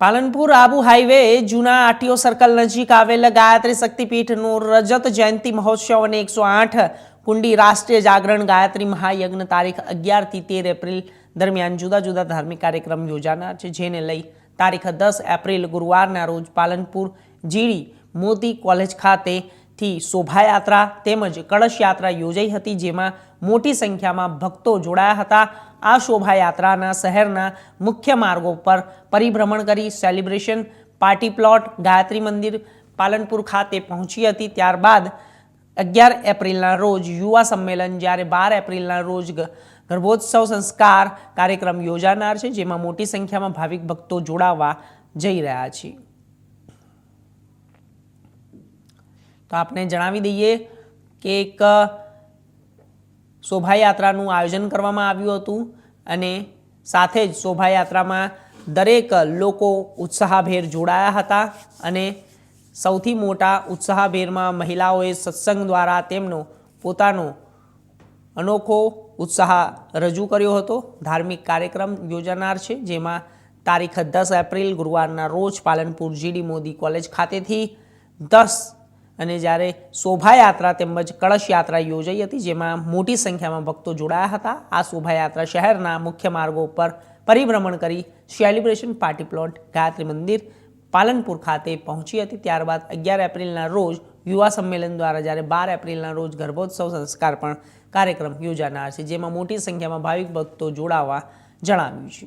Palanpur Abu highway જૂના આટીઓ circle નજીક આવેલ ગાયત્રી શક્તિપીઠનું રજત જયંતિ મહોત્સવ અને એકસો આઠ કુંડી રાષ્ટ્રીય જાગરણ ગાયત્રી મહાયજ્ઞ તારીખ અગિયારથી તેર એપ્રિલ દરમિયાન જુદા જુદા ધાર્મિક કાર્યક્રમ યોજાનાર છે. જેને લઈ તારીખ દસ એપ્રિલ ગુરુવારના રોજ પાલનપુર જીડી મોતી કોલેજ ખાતેથી શોભાયાત્રા તેમજ કળશ યાત્રા યોજાઈ હતી, જેમાં મોટી સંખ્યામાં ભક્તો જોડાયા હતા. આ શોભાયાત્રાના શહેરના મુખ્ય માર્ગો પર પરિભ્રમણ કરી સેલિબ્રેશન પાર્ટી પ્લોટ ગાયત્રી મંદિર પાલનપુર ખાતે પહોંચી હતી. ત્યારબાદ અગિયાર એપ્રિલના રોજ યુવા સંમેલન, જ્યારે બાર એપ્રિલના રોજ ગર્ભોત્સવ સંસ્કાર કાર્યક્રમ યોજાનાર છે, જેમાં મોટી સંખ્યામાં ભાવિક ભક્તો જોડાવા જઈ રહ્યા છે. તો આપણે જણાવી દઈએ કે એક શોભાયાત્રાનું આયોજન કરવામાં આવ્યું હતું અને સાથે જ શોભાયાત્રામાં દરેક લોકો ઉત્સાહભેર જોડાયા હતા અને સૌથી મોટા ઉત્સાહભેરમાં મહિલાઓએ સત્સંગ દ્વારા તેમનો પોતાનો અનોખો ઉત્સાહ રજૂ કર્યો હતો. ધાર્મિક કાર્યક્રમ યોજાનાર છે, જેમાં તારીખ દસ એપ્રિલ ગુરુવારના રોજ પાલનપુર જીડી મોદી કોલેજ ખાતેથી દસ અને જ્યારે શોભાયાત્રા તેમજ કળશ યાત્રા યોજાઈ હતી, જેમાં મોટી સંખ્યામાં ભક્તો જોડાયા હતા, આ શોભાયાત્રા શહેરના મુખ્ય માર્ગો પર પરિભ્રમણ કરી સેલિબ્રેશન પાર્ટી પ્લોટ ગાયત્રી મંદિર, પાલનપુર ખાતે પહોંચી હતી. ત્યારબાદ અગિયાર એપ્રિલના રોજ યુવા સંમેલન દ્વારા જ્યારે બાર એપ્રિલના રોજ ગર્ભોત્સવ સંસ્કાર પણ કાર્યક્રમ યોજાનાર છે, જેમાં મોટી સંખ્યામાં ભાવિક ભક્તો જોડાવા જણાવ્યું છે.